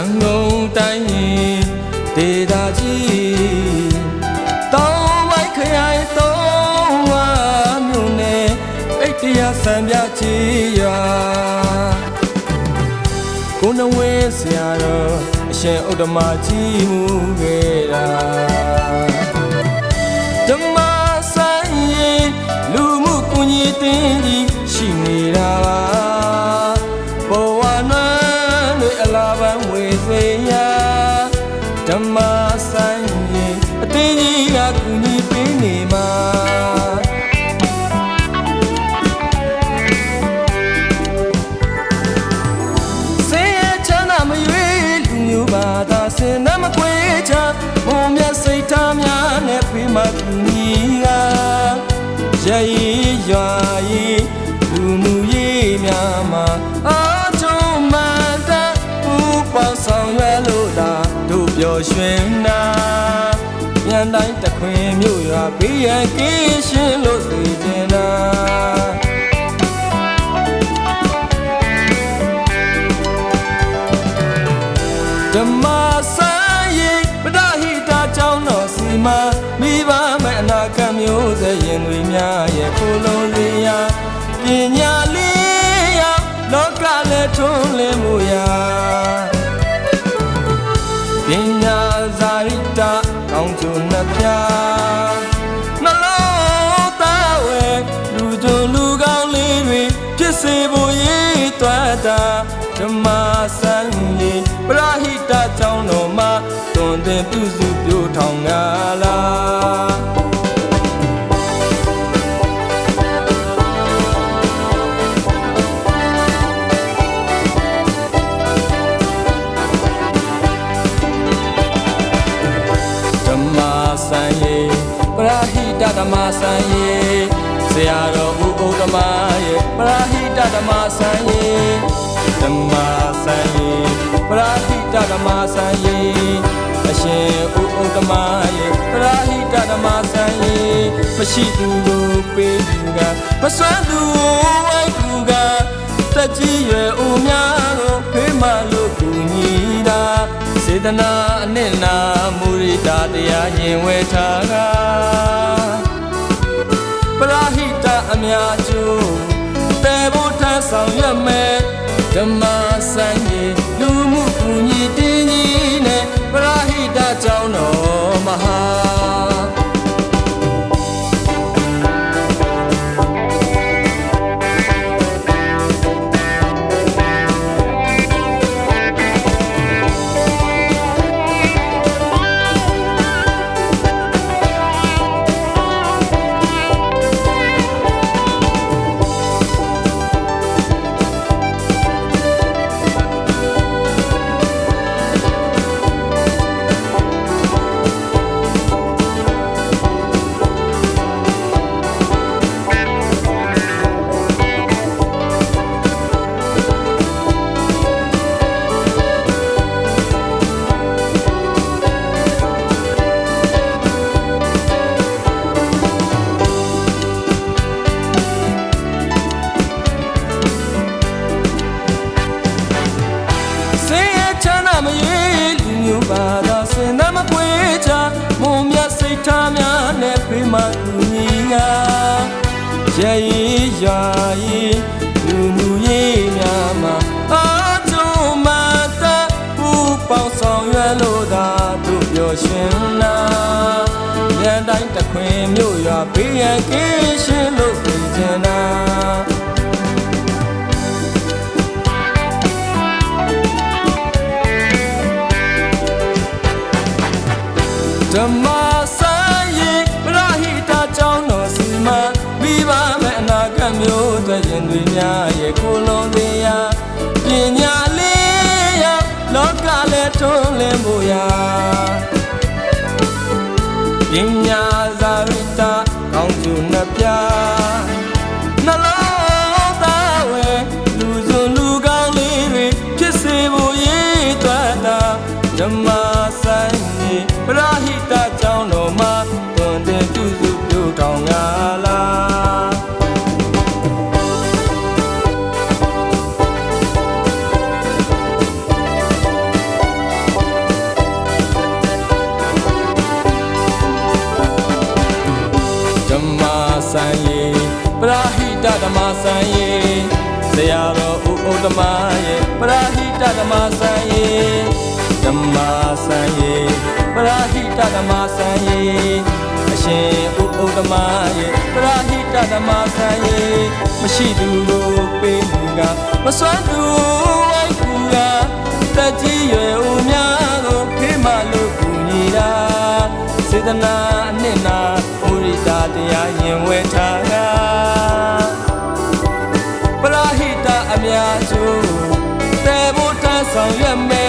န်ကုန်တိုင်းဒေသကြီးတောင်းမိုက်ခရိုင်တောင်းဝါမြို့နယ်အိတ်တရားစံပြချီရွာကိုနဝဲဆရာတော်အရှင်ဥဒ္ဓမာကြီးမူခဲ့တာ ဓမ္မဆိုင်ရင်အတင်းကြီးကကူညီပေးနေမှာစေရချမ်းသာမရွေးလူမျိုးဘာသာစင်နမခွေချမုံမြတ်စိတ်ထားများနဲ့ဖေးမကူညီကရည်ရွာရီလူမှုရေးများမှာ ရွှင်နာပြန်တိုင်းတခွင်မြို့ရွာဘေးရန်ကင်းရှင်းလို့သိကျင်နာဓမ္မဆိုင်ရင်ပဒဟိတာကြောင်းတော်စီမမိဘမဲ့အနာဂတ်မျိုးစေရင်တွေများရဲ့ကိုလုံးစရာပညာ နှစ်ပြားနှလုံးသားဝဲလူကြုံလူကောင်းလေးတွေဖြစ်စေဖို့ရည်တွားတာဓမ္မဆိုင်ရင်ပရဟိတကြောင်းတော်မှာတွင်တင်ပြုစုပြိုးထောင်ငါ မ္မဆိုင်ရေဆရာတော်ဦးဥဒ္ဓမရဲ့ပရာဟိတဓမ္မဆိုင်ရေဓမ္မဆိုင်ရေပရာဟိတဓမ္မဆိုင်ရေအရှင်ဦးဥဒ္ဓမရဲ့ပရာဟိတဓမ္မဆိုင်ရေမရှိသူကိုပေးသူကမစွမ်းသူကိုဝိုက်သူကတက်ကြီးရွယ်ဦးများကိုဖေးမလို့ကူညီတာစေတနာအနစ်နာမူရိတာတရားညင်ဝဲထားကပရာဟိတအ များကျိုးတေဖို့ထမ်းဆောင်ရမယ်ဓမ္မဆိုင်ကြီးလူမှုကူညီတင်းကြီးနဲ့ပရာဟိတကြောင်းတော်မဟာ မ်းသာမရွေးလူမျိုးပါသာစင်သမပွေးချမုံမြတ်စိတ်ထားများနဲ့ဖေးမကူညီကရည်ရွာရီလူမှုရေးများမှာအာကျုံမတဘူပေါင်းဆောင်ရွယ်လို့သာတို့ပျော်ရွှင်နာရန်တိုင်းတခွင်မြို့ရွာဘေးရန်ကင်းရှင်း ဓမ္မဆိုင်ရေပရဟိတကြောင်းတော်စီမံမိဘမဲ့အနာဂတ်မျိုးတွေ့ရင်တွေများရဲ့ကိုလုံးသေးရာပညာလေးရလောကလည်းထွန်းလင်းဖို့ရာပညာ ဆန်းရေးပရာဟိတဓမ္မဆန်းရေးဆရာတော်ဦးဥတ္တမရဲ့ပရာဟိတဓမ္မဆန်းရေးဓမ္မဆန်းရေးပရာဟိတဓမ္မဆန်းရေးအရှင်ဦးဥတ္တမရဲ့ပရာဟိတဓမ္မဆန်းရေးမရှိသူလို့ပေးမှုကမစွမ်းသူဝိုက်ကူကတကြီးရွယ်ဦးများကိုဖေးမလို့ကူညီတာစေတနာ ဖို့တန်း